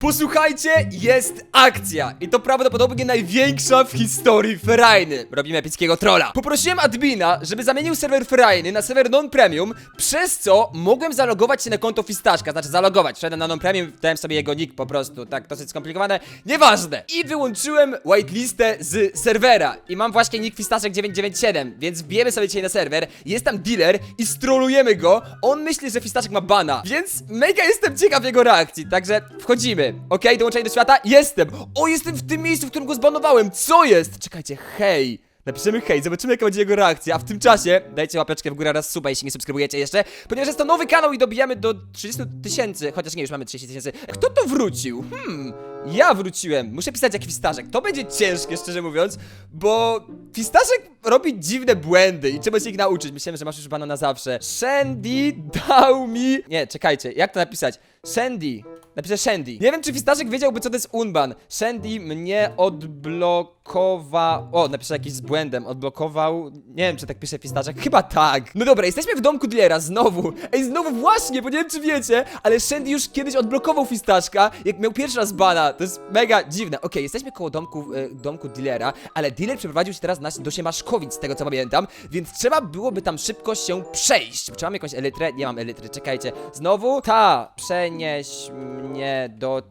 Posłuchajcie, jest akcja! I to prawdopodobnie największa w historii Ferajny. Robimy epickiego trolla. Poprosiłem admina, żeby zamienił serwer Ferajny na serwer non-premium, przez co mogłem zalogować się na konto Fistaszka. Znaczy zalogować, wszedłem na non-premium, dałem sobie jego nick po prostu. Tak, dosyć skomplikowane. Nieważne. I wyłączyłem whitelistę z serwera. I mam właśnie nick Fistaszek 997, więc wbijemy sobie dzisiaj na serwer. Jest tam dealer i strolujemy go. On myśli, że Fistaszek ma bana, więc mega jestem ciekaw jego reakcji. Także wchodzimy. Okej, dołączenie do świata? Jestem! O, jestem w tym miejscu, w którym go zbanowałem! Co jest? Czekajcie, hej! Napiszemy hej, zobaczymy jaka będzie jego reakcja, a w tym czasie dajcie łapeczkę w górę raz suba, jeśli nie subskrybujecie jeszcze, ponieważ jest to nowy kanał i dobijamy do 30 tysięcy, chociaż nie, już mamy 30 tysięcy. Kto to wrócił? Hmm, ja wróciłem. Muszę pisać jak Fistaszek. To będzie ciężkie, szczerze mówiąc, bo Fistaszek robi dziwne błędy i trzeba się ich nauczyć. Myślałem, że masz już bana na zawsze. Shandy dał mi... Nie, czekajcie, jak to napisać? Shandy. Napiszę Shandy. Nie wiem, czy Fistaszek wiedziałby, co to jest unban. Shandy mnie odblokował... O, napiszę jakiś z błędem. Odblokował... Nie wiem, czy tak pisze Fistaszek. Chyba tak. No dobra, jesteśmy w domku dealera, znowu. Ej, znowu właśnie, bo nie wiem, czy wiecie, ale Shandy już kiedyś odblokował Fistaszka, jak miał pierwszy raz bana. To jest mega dziwne. Okej, jesteśmy koło domku, e, domku dealera, ale dealer przeprowadził się teraz na, do Siemaszkowic, z tego co pamiętam, więc trzeba byłoby tam szybko się przejść. Czy mam jakąś elytrę? Nie mam elitry, czekajcie. Znowu? Ta, przenieś mnie do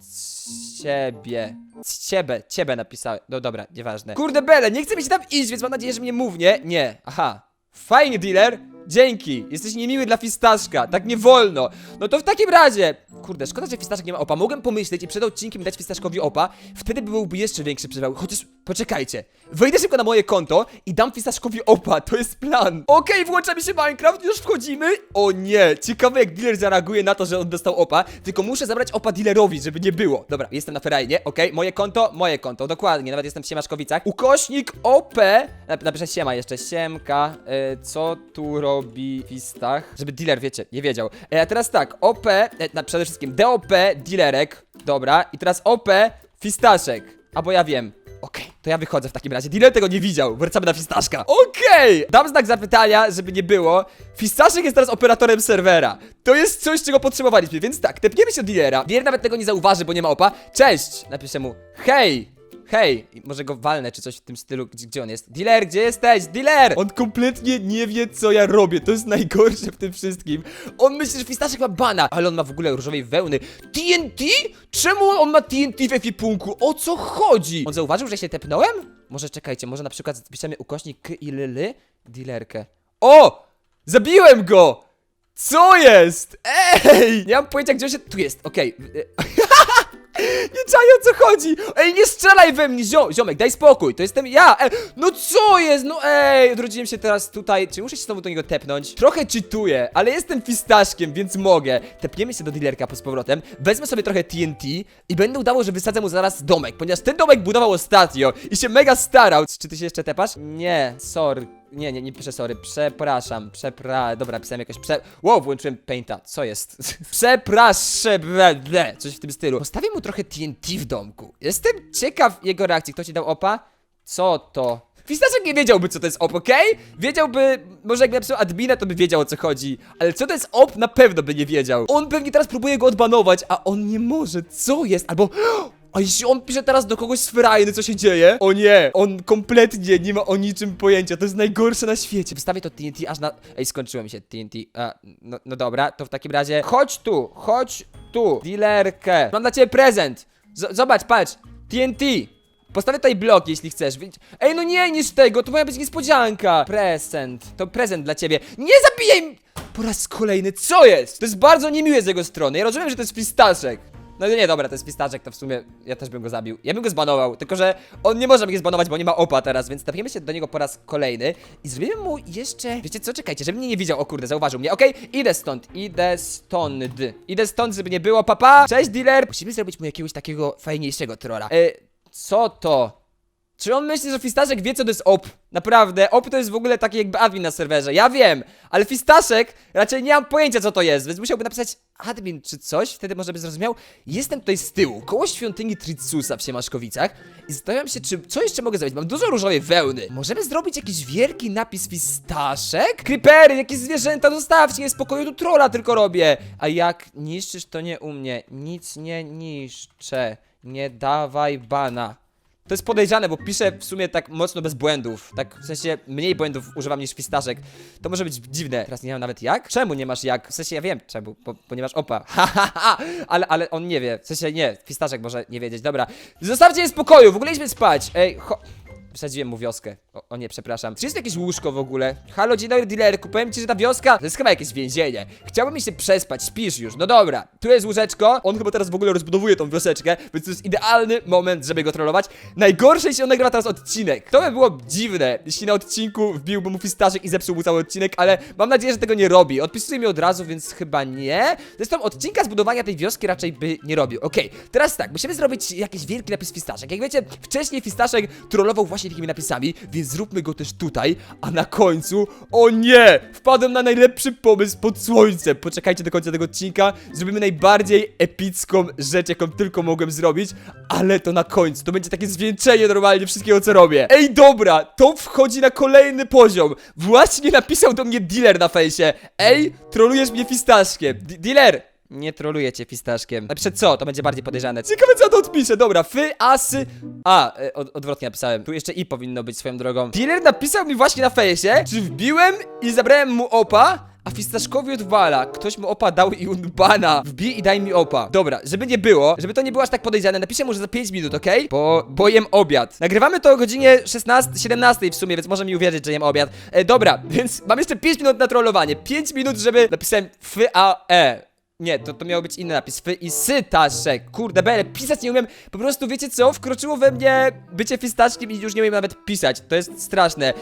ciebie. Ciebie, ciebie napisałem. No dobra, nieważne. Kurde bele, nie chcę mi się tam iść, więc mam nadzieję, że mnie mównie. Nie, aha. Fajnie, dealer. Dzięki. Jesteś niemiły dla fistaszka. Tak nie wolno. No to w takim razie. Kurde, szkoda, że fistaszek nie ma opa. Mogłem pomyśleć i przed odcinkiem dać fistaszkowi opa. Wtedy byłby jeszcze większy przywał. Chociaż, poczekajcie. Wejdę szybko na moje konto i dam fistaszkowi opa. To jest plan. Okej, włącza mi się Minecraft. Już wchodzimy. O nie. Ciekawe, jak dealer zareaguje na to, że on dostał opa. Tylko muszę zabrać opa dealerowi, żeby nie było. Dobra, jestem na ferajnie. Okej, moje konto, moje konto. Dokładnie. Nawet jestem w Siemaszkowicach. Ukośnik OP. Nap- Napiszę siema jeszcze. Siemka. Y, co tu robi Fistach? Żeby dealer, wiecie, nie wiedział. E, a teraz tak. OP. E, na, przede wszystkim DOP, dealerek. Dobra. I teraz OP, Fistaszek. Albo ja wiem. Okej, to ja wychodzę w takim razie. Dealer tego nie widział. Wracamy na Fistaszka. Okej! Dam znak zapytania, żeby nie było. Fistaszek jest teraz operatorem serwera. To jest coś, czego potrzebowaliśmy, więc tak, tepniemy się do dealera. Dealer nawet tego nie zauważy, bo nie ma opa. Cześć! Napiszę mu. Hej! Hej! Może go walnę, czy coś w tym stylu. Gdzie, gdzie on jest? Dealer, gdzie jesteś? Dealer! On kompletnie nie wie, co ja robię. To jest najgorsze w tym wszystkim. On myśli, że Fistaszek ma bana, ale on ma w ogóle różowej wełny. TNT? Czemu on ma TNT w ekipunku? O co chodzi? On zauważył, że się tepnąłem? Może czekajcie, może na przykład zapiszemy ukośnik k i lyly dealerkę. O! Zabiłem go! Co jest? Ej! Nie mam pojęcia, gdzie on się... Tu jest, okej. Nie czaję o co chodzi! Ej, nie strzelaj we mnie, zio ziomek, daj spokój, to jestem ja! Ej, no co jest? No ej, odrodziłem się teraz tutaj. Czy muszę się znowu do niego tepnąć? Trochę cheatuję, ale jestem fistaszkiem, więc mogę. Tepniemy się do dealerka po z powrotem, wezmę sobie trochę TNT i będę udało, że wysadzę mu zaraz domek, ponieważ ten domek budował ostatnio i się mega starał. Czy ty się jeszcze tepasz? Nie, sorry. Nie, nie, nie piszę sorry, przepraszam, przepra... Dobra, pisałem jakoś prze... Wow, włączyłem painta, co jest? Przepraszam, ble, coś w tym stylu. Postawię mu trochę TNT w domku. Jestem ciekaw jego reakcji. Kto ci dał opa? Co to? Fistaszek nie wiedziałby, co to jest op, okej? Wiedziałby, może jak napisał admina, to by wiedział, o co chodzi. Ale co to jest op, na pewno by nie wiedział. On pewnie teraz próbuje go odbanować, a on nie może. Co jest? Albo... A jeśli on pisze teraz do kogoś z frajny, co się dzieje? O nie, on kompletnie nie ma o niczym pojęcia, to jest najgorsze na świecie. Wystawię to TNT aż na... Ej, skończyło mi się TNT. A, no, no dobra, to w takim razie... Chodź tu, chodź tu, dealerkę. Mam dla ciebie prezent. Z zobacz, patrz, TNT. Postawię tutaj blok, jeśli chcesz. Ej, no nie niż tego, to powinna być niespodzianka. Prezent, to prezent dla ciebie. Nie zabijaj! Po raz kolejny, co jest? To jest bardzo niemiłe z jego strony. Ja rozumiem, że to jest pistaszek. No nie, dobra, to jest pistaszek, to w sumie ja też bym go zabił. Ja bym go zbanował, tylko że on nie może mnie zbanować, bo nie ma opa teraz, więc stawimy się do niego po raz kolejny i zrobimy mu jeszcze... Wiecie co, czekajcie, żeby mnie nie widział, o kurde, zauważył mnie, okej? Idę stąd, idę stąd, idę stąd, żeby nie było, papa! Cześć, dealer! Musimy zrobić mu jakiegoś takiego fajniejszego trolla. E, co to? Czy on myśli, że Fistaszek wie, co to jest OP? Naprawdę, OP to jest w ogóle taki jakby admin na serwerze. Ja wiem, ale Fistaszek raczej nie mam pojęcia, co to jest, więc musiałby napisać admin czy coś, wtedy może by zrozumiał. Jestem tutaj z tyłu, koło świątyni Tritsusa w Siemaszkowicach i zastanawiam się, czy co jeszcze mogę zrobić. Mam dużo różowej wełny. Możemy zrobić jakiś wielki napis Fistaszek? Creepery, jakieś zwierzęta, zostawcie, nie spokoju, tu trolla tylko robię. A jak niszczysz, to nie u mnie. Nic nie niszczę. Nie dawaj bana. To jest podejrzane, bo piszę w sumie tak mocno bez błędów. Tak w sensie mniej błędów używam niż fistaszek. To może być dziwne. Teraz nie mam nawet jak? Czemu nie masz jak? W sensie ja wiem czemu, bo, ponieważ opa. Ha, ha, ha. Ale, ale on nie wie. W sensie nie, fistaszek może nie wiedzieć. Dobra. Zostawcie mnie w spokoju, w ogóle idźmy spać. Ej, cho... Wsadziłem mu wioskę. O, o nie, przepraszam. Czy jest jakieś łóżko w ogóle? Halo, dzień dobry, dealerku. Powiem ci, że ta wioska to jest chyba jakieś więzienie. Chciałbym się przespać, śpisz już. No dobra, tu jest łóżeczko. On chyba teraz w ogóle rozbudowuje tą wioseczkę, więc to jest idealny moment, żeby go trollować. Najgorsze, jeśli on nagrywa teraz odcinek. To by było dziwne, jeśli na odcinku wbiłby mu fistaszek i zepsuł mu cały odcinek, ale mam nadzieję, że tego nie robi. Odpisuje mi od razu, więc chyba nie. Zresztą odcinka zbudowania tej wioski raczej by nie robił. Okej, teraz tak, musimy zrobić jakiś wielki napis fistaszek. Jak wiecie, wcześniej fistaszek trollował właśnie takimi napisami, więc zróbmy go też tutaj, a na końcu, o nie, wpadłem na najlepszy pomysł pod słońcem. Poczekajcie do końca tego odcinka, zrobimy najbardziej epicką rzecz, jaką tylko mogłem zrobić, ale to na końcu, to będzie takie zwieńczenie normalnie wszystkiego, co robię. Ej, dobra, to wchodzi na kolejny poziom. Właśnie napisał do mnie dealer na fejsie. Ej, trolujesz mnie fistaszkiem. Dealer, nie troluję cię fistaszkiem. Napiszę co, to będzie bardziej podejrzane. Ciekawe co to odpiszę, dobra, fy, asy... A, e, od, odwrotnie napisałem. Tu jeszcze i powinno być swoją drogą. Dealer napisał mi właśnie na fejsie, czy wbiłem i zabrałem mu opa, a fistaszkowi odwala. Ktoś mu opa dał i unbana. Wbij i daj mi opa. Dobra, żeby nie było, żeby to nie było aż tak podejrzane, napiszę mu, że za 5 minut, okej? Bo, bo jem obiad. Nagrywamy to o godzinie 16, 17 w sumie, więc może mi uwierzyć, że jem obiad. E, dobra, więc mam jeszcze 5 minut na trollowanie. 5 minut, żeby napisałem f a e. Nie, to, to miał być inny napis. Fy i sytaszek. Kurde, bele, pisać nie umiem. Po prostu wiecie co? Wkroczyło we mnie bycie fistaszkiem i już nie umiem nawet pisać. To jest straszne.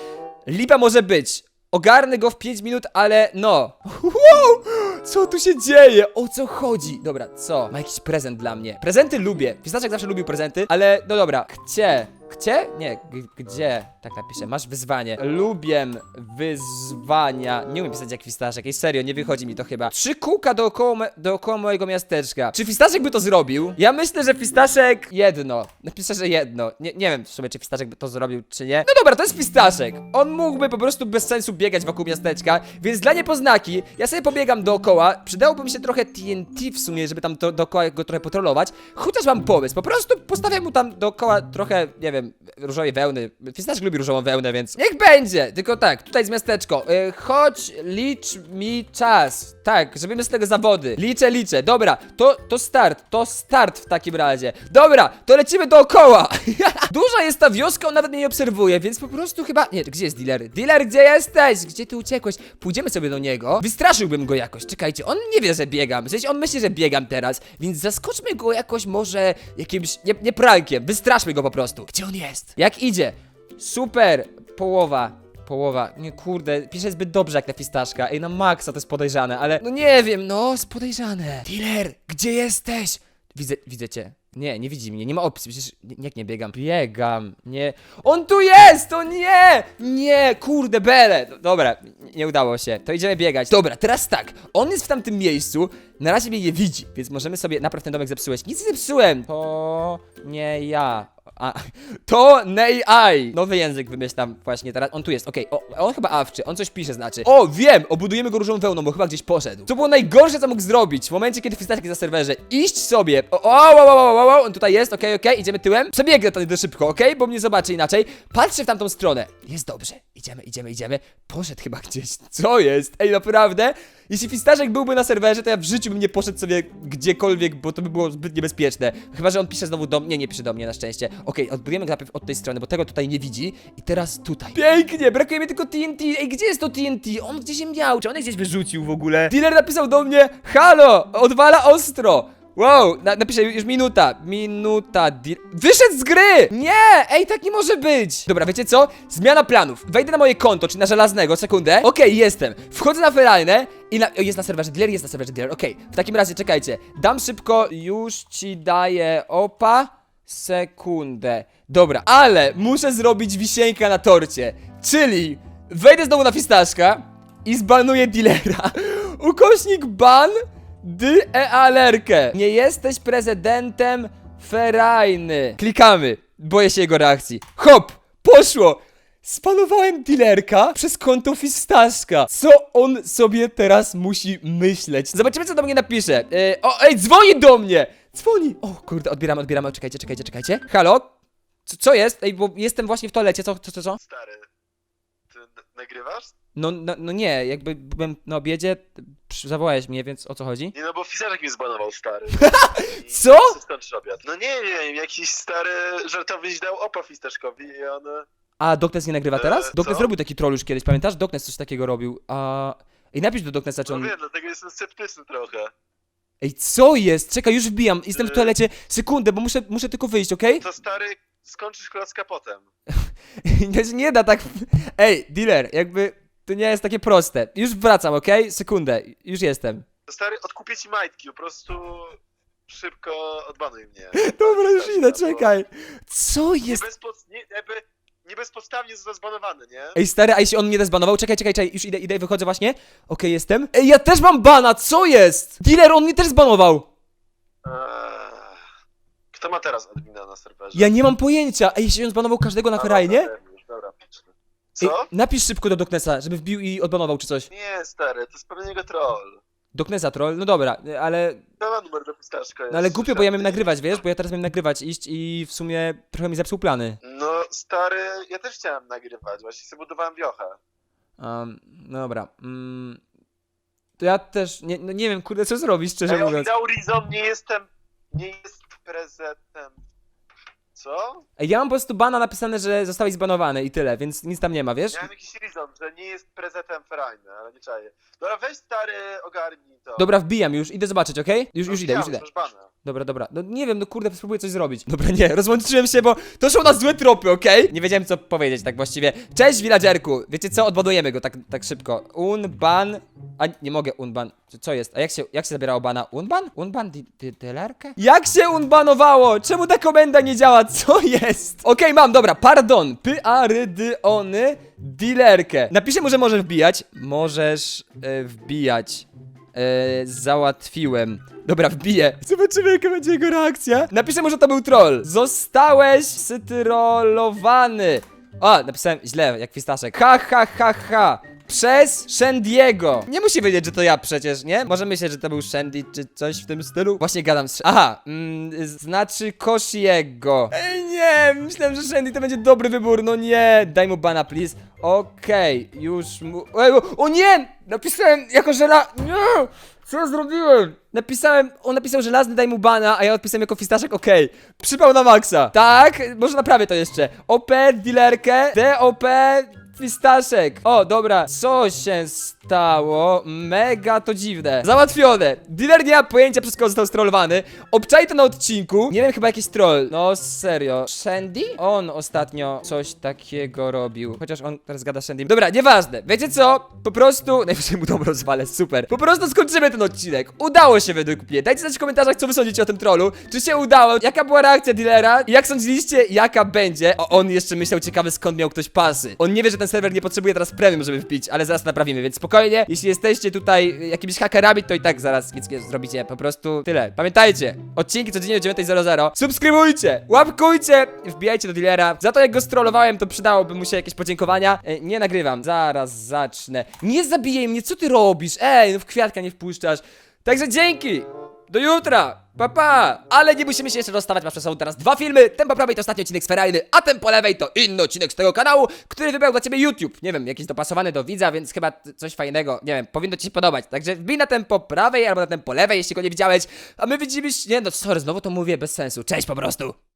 Lipa może być. Ogarnę go w 5 minut, ale no. Wow! Co tu się dzieje? O co chodzi? Dobra, co? Ma jakiś prezent dla mnie. Prezenty lubię. Fistaszek zawsze lubił prezenty, ale no dobra. Gdzie? Gdzie? Nie, gdzie? Tak napiszę. Masz wyzwanie. Lubię wyzwania. Nie umiem pisać jak fistaszek. Ej, serio, nie wychodzi mi to chyba. Trzy kółka dookoła, dookoła mojego miasteczka. Czy fistaszek by to zrobił? Ja myślę, że fistaszek jedno. Napiszę, że jedno. Nie, nie wiem w sumie, czy fistaszek by to zrobił, czy nie. No dobra, to jest fistaszek. On mógłby po prostu bez sensu biegać wokół miasteczka, więc dla niepoznaki ja sobie pobiegam dookoła. Przydałoby mi się trochę TNT w sumie, żeby tam do, dookoła go trochę potrolować. Chociaż mam pomysł. Po prostu postawiam mu tam dookoła trochę, nie wiem, różowej wełny. Fistaszek lubi różową wełnę, więc niech będzie. Tylko tak, tutaj jest miasteczko. Yy, chodź, licz mi czas. Tak, zrobimy z tego zawody. Liczę, liczę. Dobra, to, to start, to start w takim razie. Dobra, to lecimy dookoła. Duża jest ta wioska, on nawet mnie nie obserwuje, więc po prostu chyba... Nie, gdzie jest dealer? Dealer, gdzie jesteś? Gdzie ty uciekłeś? Pójdziemy sobie do niego. Wystraszyłbym go jakoś. Czekajcie, on nie wie, że biegam. W sensie on myśli, że biegam teraz, więc zaskoczmy go jakoś może jakimś... Nie, nie prankiem, wystraszmy go po prostu. Gdzie on jest? Jak idzie? Super, połowa. Połowa. Nie, kurde, pisze zbyt dobrze jak ta fistaszka. Ej, na maksa to jest podejrzane, ale... No nie wiem, no, jest podejrzane. Dealer, gdzie jesteś? Widzę, widzę cię. Nie, nie widzi mnie, nie ma opcji, przecież nie- jak nie biegam? Biegam, nie. On tu jest, o nie! Nie, kurde, bele. No, Dobra, nie udało się, to idziemy biegać. Dobra, teraz tak, on jest w tamtym miejscu, na razie mnie nie widzi, więc możemy sobie, napraw ten domek zepsułeś. Nic nie zepsułem! To nie ja. A, to AI. Nowy język wymyślam właśnie teraz. On tu jest, okej. O, On chyba awczy, on coś pisze znaczy. O, wiem! Obudujemy go różową wełną, bo chyba gdzieś poszedł. To było najgorsze, co mógł zrobić w momencie, kiedy fistaszki za serwerze. Iść sobie. O, o, o, o, o, o, on tutaj jest, okej, okej, idziemy tyłem. Przebiegnę tutaj szybko, okej, bo mnie zobaczy inaczej. Patrzę w tamtą stronę. Jest dobrze. Idziemy, idziemy, idziemy. Poszedł chyba gdzieś. Co jest? Ej, naprawdę? Jeśli fistaszek byłby na serwerze, to ja w życiu bym nie poszedł sobie gdziekolwiek, bo to by było zbyt niebezpieczne. Chyba, że on pisze znowu do mnie. Nie, pisze do mnie na szczęście. Okej, odbudujemy go najpierw od tej strony, bo tego tutaj nie widzi. I teraz tutaj. Pięknie, brakuje mi tylko TNT. Ej, gdzie jest to TNT? On gdzieś się miał. Czy on je gdzieś wyrzucił w ogóle? Dealer napisał do mnie, halo, odwala ostro. Wow, na, napiszę już minuta. Minuta. Wyszedł z gry! Nie! Ej, tak nie może być! Dobra, wiecie co? Zmiana planów. Wejdę na moje konto, czyli na żelaznego, sekundę. Okej, jestem. Wchodzę na feralne i na, o, jest na serwerze dealer, jest na serwerze dealer. Okej, w takim razie czekajcie. Dam szybko, już ci daję opa. sekundę. Dobra, ale muszę zrobić wisienkę na torcie. Czyli wejdę znowu na fistaszka i zbanuję dealera. Ukośnik ban dy ealerkę. Nie jesteś prezydentem ferajny. Klikamy. Boję się jego reakcji. Hop! Poszło! Spanowałem dealerka przez konto Fistaszka. Co on sobie teraz musi myśleć? Zobaczymy, co do mnie napisze. E, o, ej, dzwoni do mnie! Dzwoni! O, kurde, odbieramy, odbieramy. Czekajcie, czekajcie, czekajcie. Halo? Co, co jest? Ej, bo jestem właśnie w toalecie. Co, co, co, co? Stary, nagrywasz? No, no, no nie, jakby byłem na obiedzie, przy- zawołałeś mnie, więc o co chodzi? Nie no, bo Fizerek mnie zbanował, stary. I Co? chcę skończyć obiad. No nie wiem, jakiś stary żartowniś dał opa Fistaszkowi i on... e, A Doknes nie nagrywa teraz? E, Doknes co? robił taki troll już kiedyś, pamiętasz? Doknes coś takiego robił. A... Ej, napisz do Doknesa, czy No on... wiem, dlatego jestem sceptyczny trochę. Ej, co jest? Czekaj, już wbijam. Jestem w Yy. toalecie. Sekundę, bo muszę, muszę tylko wyjść, okej? To stary, skończysz klocka potem. Nie, nie da tak. Ej, dealer, jakby to nie jest takie proste. Już wracam, okej? Sekundę, już jestem. Stary, odkupię ci majtki, po prostu szybko odbanuj mnie. Dobra, już Fistaszka, idę, bo czekaj. Co Nie, jest? bezpod... nie, jakby, nie bezpodstawnie został zbanowany, nie? Ej, stary, a jeśli on mnie zbanował? Czekaj, czekaj, czekaj, już idę, idę, wychodzę właśnie. Okej, jestem. Ej, ja też mam bana, co jest? Dealer, on mnie też zbanował. Eee, Kto ma teraz admina na serwerze? Ja nie mam pojęcia. Ej, jeśli on zbanował każdego na ferajnie? Ej, Co? napisz szybko do Doknesa, żeby wbił i odbanował czy coś. Nie, stary, to jest pewnie jego troll. Doknesa troll, no dobra, ale To ma numer do pistaszka. No ale głupio, bo ja miałem nagrywać, wiesz? Bo ja teraz miałem nagrywać, iść i w sumie trochę mi zepsuł plany. No, stary, ja też chciałem nagrywać, właśnie sobie budowałem wiochę. Um, no dobra. Mm, to ja też nie, no nie wiem, kurde, co zrobić, szczerze Ej, mówiąc. dał Rizon, nie jestem, nie jest prezentem. Co? Ej, ja mam po prostu bana napisane, że zostałeś zbanowany i tyle, więc nic tam nie ma, wiesz? Miałem jakiś Rizon, że nie jest prezentem Ferajny, ale nie czaję. Dobra, weź stary, ogarnij to. Dobra, wbijam już, idę zobaczyć, okej? Już, już idę, już idę. masz banę. Dobra, dobra. No nie wiem, no kurde, spróbuję coś zrobić. Dobra, nie, rozłączyłem się, bo to szło na złe tropy, okej? Nie wiedziałem, co powiedzieć tak właściwie. Cześć, villagerku! Wiecie co? Odbudujemy go tak, tak szybko. Unban... A, nie mogę unban... Co- Co jest? A jak się, jak się zabierało bana? Unban? Unban di- di- dealerkę? Jak się unbanowało? Czemu ta komenda nie działa? Co jest? Okej, mam, dobra, pardon. P-A-R-D-O-N-Y dealerkę. Napiszę mu, że może wbijać. Możesz e, wbijać. E, załatwiłem. Dobra, wbiję. Zobaczymy, jaka będzie jego reakcja. Napiszę mu, że to był troll. Zostałeś sytrolowany. O, napisałem źle, jak fistaszek. Ha, ha, ha, ha. Przez Shandiego. Nie musi wiedzieć, że to ja przecież, nie? Może myśleć, że to był Shandy czy coś w tym stylu. Właśnie gadam z... Aha, mm, znaczy Koshiego. Ej, nie, myślałem, że Shandy to będzie dobry wybór. No nie, daj mu bana, please. Okej, już mu... O, o nie! Napisałem jako żela... Nie! Co ja zrobiłem? Napisałem, on napisał żelazny, daj mu bana, a ja odpisałem jako fistaszek, okej. Przypał na maksa. Tak, może naprawię to jeszcze. OP, dealerkę, DOP, fistaszek. O, dobra, co się stało? Mega to dziwne. Załatwione. Dealer nie ma pojęcia, przez kogo został strollowany. Obczaj to na odcinku. Nie wiem, chyba jakiś troll. No, serio. Shandy? On ostatnio coś takiego robił. Chociaż on teraz gada z Shandym. Dobra, nieważne. Wiecie co? Po prostu... Najwyżej mu dom rozwalę, super. Po prostu skończymy ten odcinek. Udało się według mnie. Dajcie znać w komentarzach, co wy sądzicie o tym trollu. Czy się udało? Jaka była reakcja dealera? I jak sądziliście, jaka będzie? O, on jeszcze myślał ciekawy, skąd miał ktoś pasy. On nie wie, że ten serwer nie potrzebuje teraz premium, żeby wbić, ale zaraz naprawimy, więc spokojnie. Jeśli jesteście tutaj jakimiś hakerami, to i tak zaraz nic nie zrobicie. Po prostu tyle. Pamiętajcie, odcinki codziennie o 9.00. Subskrybujcie, łapkujcie, wbijajcie do dealera. Za to, jak go strollowałem, to przydałoby mu się jakieś podziękowania. E, nie nagrywam, zaraz zacznę. Nie zabijaj mnie, co ty robisz? Ej, no w kwiatka nie wpuszczasz. Także dzięki! Do jutra! Pa, pa! Ale nie musimy się jeszcze rozstawać, masz przed sobą teraz dwa filmy. Ten po prawej to ostatni odcinek z Ferajny, a ten po lewej to inny odcinek z tego kanału, który wybrał dla ciebie YouTube. Nie wiem, jakiś dopasowany do widza, więc chyba coś fajnego, nie wiem, powinno ci się podobać. Także wbij na ten po prawej albo na ten po lewej, jeśli go nie widziałeś. A my widzimy się... Nie no, sorry, znowu to mówię bez sensu. Cześć po prostu!